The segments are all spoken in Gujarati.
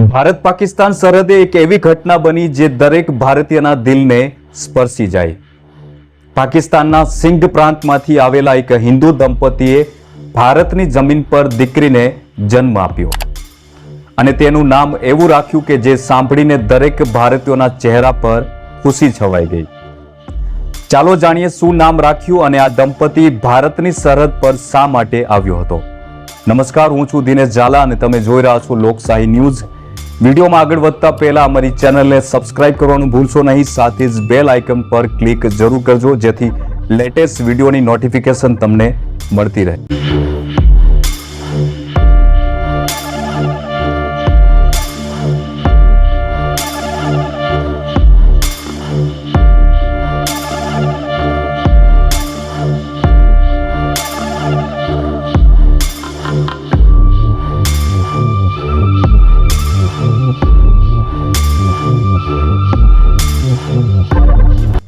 ભારત પાકિસ્તાન સરહદે એક એવી ઘટના બની જે દરેક ભારતીયના દિલને સ્પર્શી જાય. પાકિસ્તાનના સિંધ પ્રાંતમાંથી આવેલા એક હિન્દુ દંપતીએ ભારતની જમીન પર દીકરીને જન્મ આપ્યો. અને તેનું નામ એવું રાખ્યું કે જે સાંભળીને દરેક ભારતીયોના ચહેરા પર ખુશી છવાઈ ગઈ. ચાલો જાણીએ શું નામ રાખ્યું અને આ દંપતી ભારતની સરહદ પર શા માટે આવ્યો હતો. નમસ્કાર, હું છું દિનેશ ઝાલા અને તમે જોઈ રહ્યા છો લોકશાહી ન્યૂઝ વિડીયોમાં આગળ વધતા પહેલા અમારી ચેનલને સબસ્ક્રાઇબ કરવાનું ભૂલશો નહીં. સાથે જ બેલ આઇકન પર ક્લિક જરૂર કરજો, જેથી લેટેસ્ટ વિડીયોની નોટિફિકેશન તમને મળતી રહે.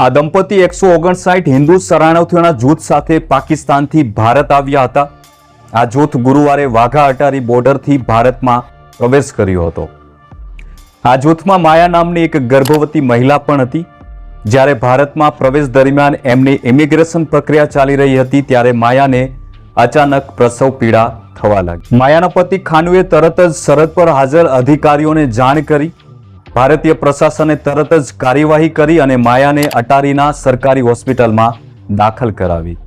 આ દંપતી એકસો ઓગણસાઠ હિન્દુ શરણાર્થીઓના જૂથ સાથે પાકિસ્તાનથી ભારત આવ્યા હતા. આ જૂથ ગુરુવારે વાઘા અટારી બોર્ડરથી ભારતમાં પ્રવેશ કર્યો હતો. આ જૂથમાં માયા નામની એક ગર્ભવતી મહિલા પણ હતી. જ્યારે ભારતમાં પ્રવેશ દરમિયાન એમની ઇમિગ્રેશન પ્રક્રિયા ચાલી રહી હતી, ત્યારે માયાને અચાનક પ્રસવ પીડા થવા લાગી માયાના પતિ ખાનુએ તરત જ સરહદ પર હાજર અધિકારીઓને જાણ કરી ભારતીય પ્રશાસને તરત જ કાર્યવાહી કરી અને માયાને અટારીના સરકારી હોસ્પિટલમાં દાખલ કરાવી.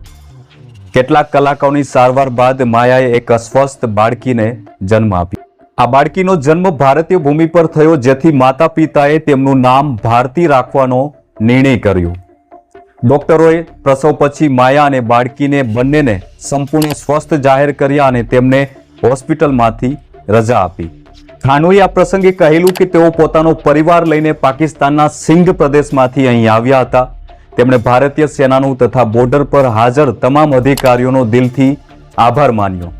કેટલાક કલાકોની સારવાર બાદ માયાએ એક અસ્વસ્થ બાળકીને જન્મ આપી આ બાળકીનો જન્મ ભારતીય ભૂમિ પર થયો જેથી માતા પિતાએ તેમનું નામ ભારતી રાખવાનો નિર્ણય કર્યો. ડોક્ટરોએ પ્રસવ પછી માયા અને બાળકીને બંનેને સંપૂર્ણ સ્વસ્થ જાહેર કર્યા અને તેમને હોસ્પિટલમાંથી રજા આપી. ખાનોએ આ પ્રસંગે કહેલું કે તેઓ પોતાનો પરિવાર લઈને પાકિસ્તાનના સિંધ પ્રદેશમાંથી અહીં આવ્યા હતા. તેમણે ભારતીય સેનાનું તથા બોર્ડર પર હાજર તમામ અધિકારીઓનો દિલથી આભાર માન્યો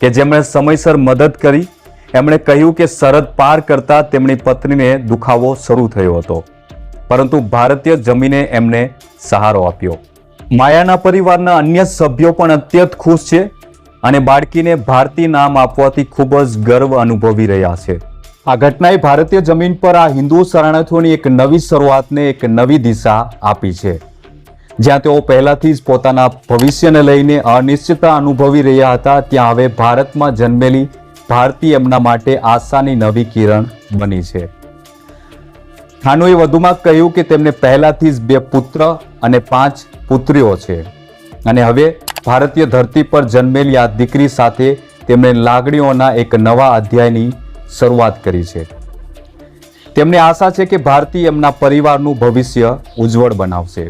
કે જેમણે સમયસર મદદ કરી. એમણે કહ્યું કે સરહદ પાર કરતા તેમની પત્નીને દુખાવો શરૂ થયો હતો. પરંતુ ભારતીય જમીને એમને સહારો આપ્યો. માયાના પરિવારના અન્ય સભ્યો પણ અત્યંત ખુશ છે અને બાળકીને ભારતી નામ આપવાથી ખૂબ જ ગર્વ અનુભવી રહ્યા છે. આ ઘટનાએ ભારતીય જમીન પર આ હિન્દુ શરણાર્થીઓની એક નવી શરૂઆતને એક નવી દિશા આપી છે. જ્યાં તેઓ પહેલાથી જ પોતાના ભવિષ્યને લઈને અનિશ્ચિતતા અનુભવી રહ્યા હતા, ત્યાં હવે ભારતમાં જન્મેલી ભારતી એમના માટે આશાની નવી કિરણ બની છે. ખાનુએ વધુમાં કહ્યું કે તેમને પહેલાથી જ બે પુત્ર અને પાંચ પુત્રીઓ છે. અને હવે ભારતીય ધરતી પર જન્મેલી આ દીકરી સાથે તેમણે લાગણીઓના એક નવા અધ્યાયની શરૂઆત કરી છે. તેમને આશા છે કે ભારતી એમના પરિવારનું ભવિષ્ય ઉજ્જવળ બનાવશે.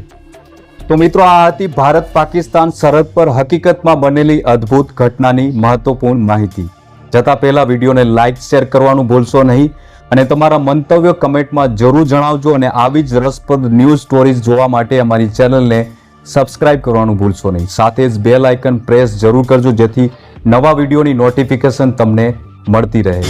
તો મિત્રો, આ હતી ભારત પાકિસ્તાન સરહદ પર હકીકતમાં બનેલી અદ્ભુત ઘટનાની મહત્વપૂર્ણ માહિતી. જતાં પહેલાં વિડીયોને લાઇક શેર કરવાનું ભૂલશો નહીં અને તમારા મંતવ્ય કમેન્ટમાં જરૂર જણાવજો અને આવી જ રસપ્રદ ન્યૂઝ સ્ટોરીઝ જોવા માટે અમારી ચેનલને સબસ્ક્રાઇબ કરવાનું ભૂલશો નહીં. સાથે જ બેલ આઇકન પ્રેસ જરૂર કરજો જેથી નવા વિડીયોની નોટિફિકેશન તમને મળતી રહે.